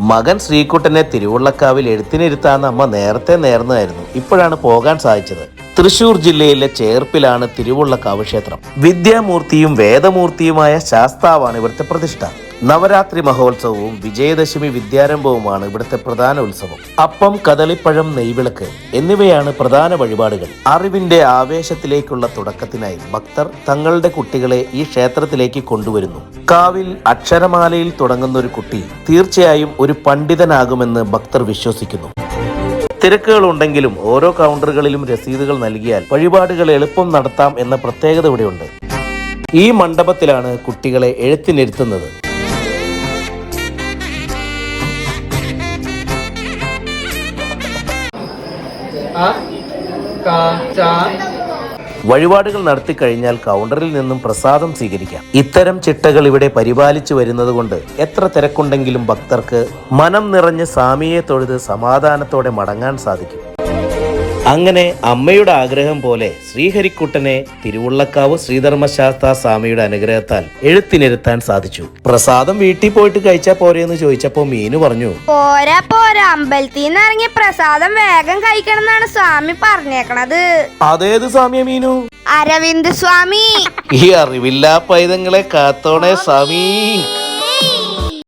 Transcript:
മകൻ ശ്രീകുട്ടനെ തിരുവുള്ളക്കാവിൽ എഴുത്തിനിരുത്താന്ന് അമ്മ നേരത്തെ നേർന്നതായിരുന്നു. ഇപ്പോഴാണ് പോകാൻ സാധിച്ചത്. തൃശൂർ ജില്ലയിലെ ചേർപ്പിലാണ് തിരുവുള്ളക്കാവ് ക്ഷേത്രം. വിദ്യാമൂർത്തിയും വേദമൂർത്തിയുമായ ശാസ്താവാണ് ഇവിടുത്തെ പ്രതിഷ്ഠ. നവരാത്രി മഹോത്സവവും വിജയദശമി വിദ്യാരംഭവുമാണ് ഇവിടുത്തെ പ്രധാന ഉത്സവം. അപ്പം കദളിപ്പഴം നെയ്വിളക്ക് എന്നിവയാണ് പ്രധാന വഴിപാടുകൾ. അറിവിന്റെ ആവേശത്തിലേക്കുള്ള തുടക്കത്തിനായി ഭക്തർ തങ്ങളുടെ കുട്ടികളെ ഈ ക്ഷേത്രത്തിലേക്ക് കൊണ്ടുവരുന്നു. കാവിൽ അക്ഷരമാലയിൽ തുടങ്ങുന്ന ഒരു കുട്ടി തീർച്ചയായും ഒരു പണ്ഡിതനാകുമെന്ന് ഭക്തർ വിശ്വസിക്കുന്നു. തിരക്കുകൾ ഉണ്ടെങ്കിലും ഓരോ കൗണ്ടറുകളിലും രസീതുകൾ നൽകിയാൽ വഴിപാടുകൾ എളുപ്പം നടത്താം എന്ന പ്രത്യേകത ഇവിടെയുണ്ട്. ഈ മണ്ഡപത്തിലാണ് കുട്ടികളെ എഴുത്തിനിരുത്തുന്നത്. വഴിപാടുകൾ നടത്തി കഴിഞ്ഞാൽ കൗണ്ടറിൽ നിന്നും പ്രസാദം സ്വീകരിക്കാം. ഇത്തരം ചിട്ടകൾ ഇവിടെ പരിപാലിച്ചു വരുന്നത് കൊണ്ട് എത്ര തിരക്കുണ്ടെങ്കിലും ഭക്തർക്ക് മനം നിറഞ്ഞ് സ്വാമിയെ തൊഴുത് സമാധാനത്തോടെ മടങ്ങാൻ സാധിക്കും. അങ്ങനെ അമ്മയുടെ ആഗ്രഹം പോലെ ശ്രീഹരിക്കുട്ടനെ തിരുവുള്ളക്കാവ് ശ്രീധർമ്മശാസ്ത്ര സ്വാമിയുടെ അനുഗ്രഹത്താൽ എഴുത്തിനിരുത്താൻ സാധിച്ചു. പ്രസാദം വീട്ടിൽ പോയിട്ട് കഴിച്ചാ പോരെന്ന് ചോദിച്ചപ്പോ മീനു പറഞ്ഞു പോരാ പോരാ അമ്പലത്തിൽ നിന്ന് ഇറങ്ങി പ്രസാദം വേഗം കഴിക്കണം എന്നാണ് സ്വാമി പറഞ്ഞേക്കണത്. അതേത് സ്വാമിയെ മീനു? അരവിന്ദ് സ്വാമി. ഈ അറിവില്ലാ പൈതങ്ങളെ കാത്തോണേ സ്വാമി.